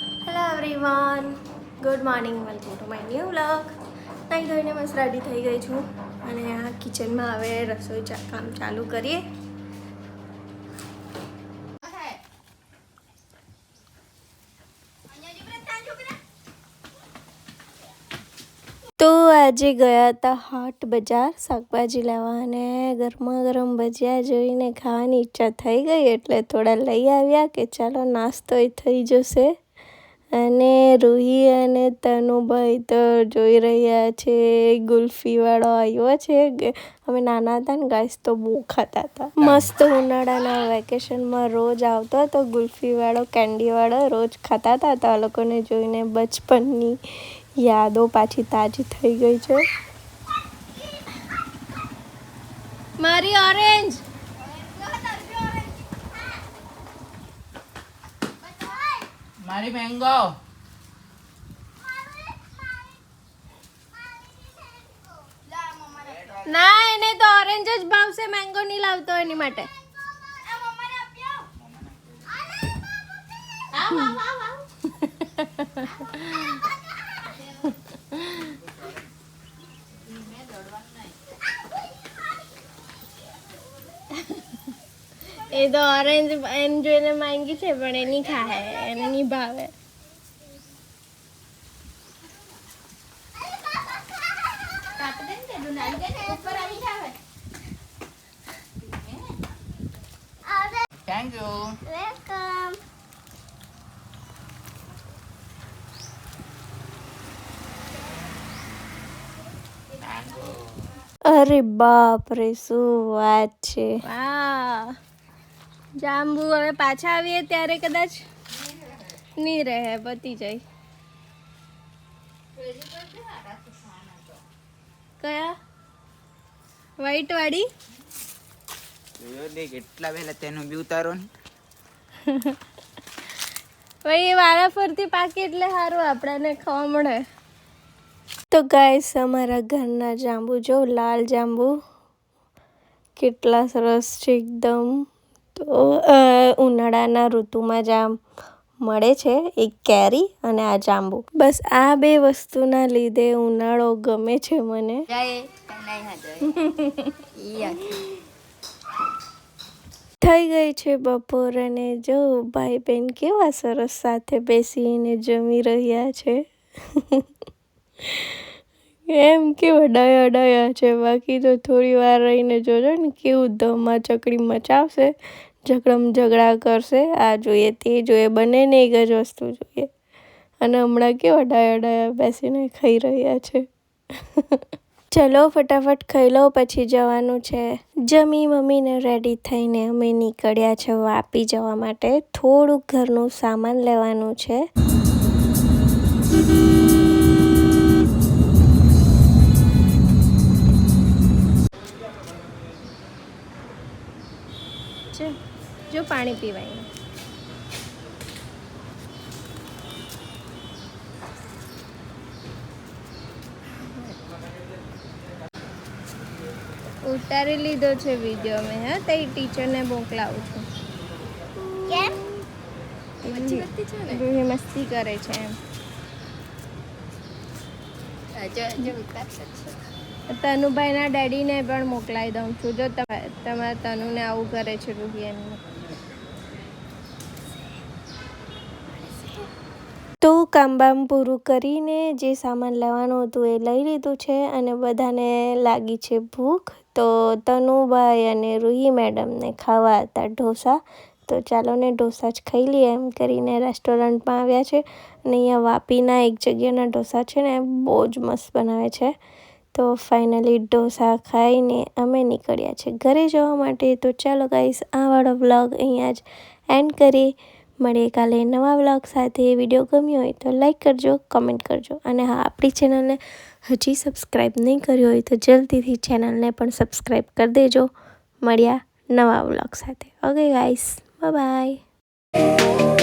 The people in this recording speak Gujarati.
Hello everyone good morning welcome to my new vlog નાઈ ધોઈને મસ્ત રેડી થઈ ગઈ છું. અને આ કિચનમાં હવે રસોઈ કામ ચાલુ કરીએ. તો આજે ગયા હતા હાટ બજાર શાકભાજી લેવા અને ગરમા ગરમ ભજીયા જોઈને ખાવાની ઈચ્છા થઈ ગઈ એટલે થોડા લઈ આવ્યા કે ચાલો નાસ્તો થઈ જશે. અને રૂહી અને તનુભાઈ તો જોઈ રહ્યા છે. ગુલ્ફીવાળો આવ્યો છે. અમે નાના હતા ને ગાઈસ તો બહુ ખાતા હતા. મસ્ત ઉનાળાના વેકેશનમાં રોજ આવતો હતો. ગુલ્ફીવાળો કેન્ડીવાળો રોજ ખાતા હતા. તો આ લોકોને જોઈને બચપનની યાદો પાછી તાજી થઈ ગઈ છે. મારી ઓરેન્જ! મારી મેંગો ના એને તો ઓરેન્જ જ ભાવશે મેંગો નહીં લાવતો એની માટે. એ તો ઓરેન્જ એમ જોઈને માંગી છે પણ એ નહીં ખાય એને નહીં ભાવે. થેન્ક યુ વેલકમ અરે બાપ રે શું વાત છે? વાહ જાંબુ હવે પાછા આવીએ ત્યારે કદાચ. નહીં રહે પતી જાય. કયા? વ્હાઈટ વાળી? કેટલા વહેલા તેનું બી ઉતારો ને. ભાઈ વારા ફરતી પાકી એટલે સારું આપણાને ખાવા મળે. તો ગાઈસ અમારા ઘરના જાંબુ જો લાલ જાંબુ. કેટલા સરસ છે એકદમ. તો ઉનાળાના ઋતુમાં જામ મળે છે એક કેરી અને આ જાંબુ. બસ આ બે વસ્તુના લીધે ઉનાળો ગમે છે મને. થઈ ગઈ છે બપોર અને જો ભાઈ બહેન કેવા સરસ સાથે બેસીને જમી રહ્યા છે. એમ કેવા ડાયા ડાયા છે? બાકી તો થોડી વાર રહીને જોજો ને કેવું ધમમાં ચકડી મચાવશે, ઝઘડમ ઝઘડા કરશે. આ જોઈએ, તે જોઈએ બંનેને એક જ વસ્તુ જોઈએ. અને હમણાં કેવા ડાયા ડાયા બેસીને ખાઈ રહ્યા છે? ચલો, ફટાફટ ખાઈ લો, પછી જવાનું છે. જમી મમ્મીને રેડી થઈને અમે નીકળ્યા છે વાપી જવા માટે. થોડુંક ઘરનું સામાન લેવાનું છે. છે. જો પાણી પીવાય. ઉતારી લીધો છે વીડિયો મેં હા? તે ટીચરને મોકલાવું છું. કેમ? રૂહી મસ્તી કરે છે એમ. તનુભાઈના ડેડીને પણ મોકલાવી દઉં છું. જો તમે તમારા તનુને આવું કરે છે રૂહી એમને. તો કામ બામ પૂરું કરીને જે સામાન લેવાનું હતું એ લઈ લીધું છે અને બધાને લાગી છે ભૂખ. તો તનુભાઈ અને રૂહી મેડમને ખાવા હતા ઢોસા. તો ચાલો ને ઢોસા જ ખાઈ લઈએ એમ કરીને રેસ્ટોરન્ટમાં આવ્યા છે. અને અહીંયા વાપીના એક જગ્યાના ઢોસા છે ને, બહુ જ મસ્ત બનાવે છે. તો ફાઇનલી ઢોસા ખાઈને અમે નીકળ્યા છે. ઘરે જવા માટે તો ચાલો ગાઈસ આ વાળો વ્લોગ અહીંયા જ એન્ડ કરીએ. મળીએ કાલે નવા વ્લોગ સાથે. વીડિયો ગમ્યો હોય તો લાઈક કરજો કમેન્ટ કરજો. અને હા, આપણી ચેનલને હજી સબસ્ક્રાઈબ નહીં કર્યો હોય તો જલ્દીથી ચેનલને પણ સબસ્ક્રાઈબ કરી દેજો. મળ્યા નવા વ્લોગ સાથે. Okay guys by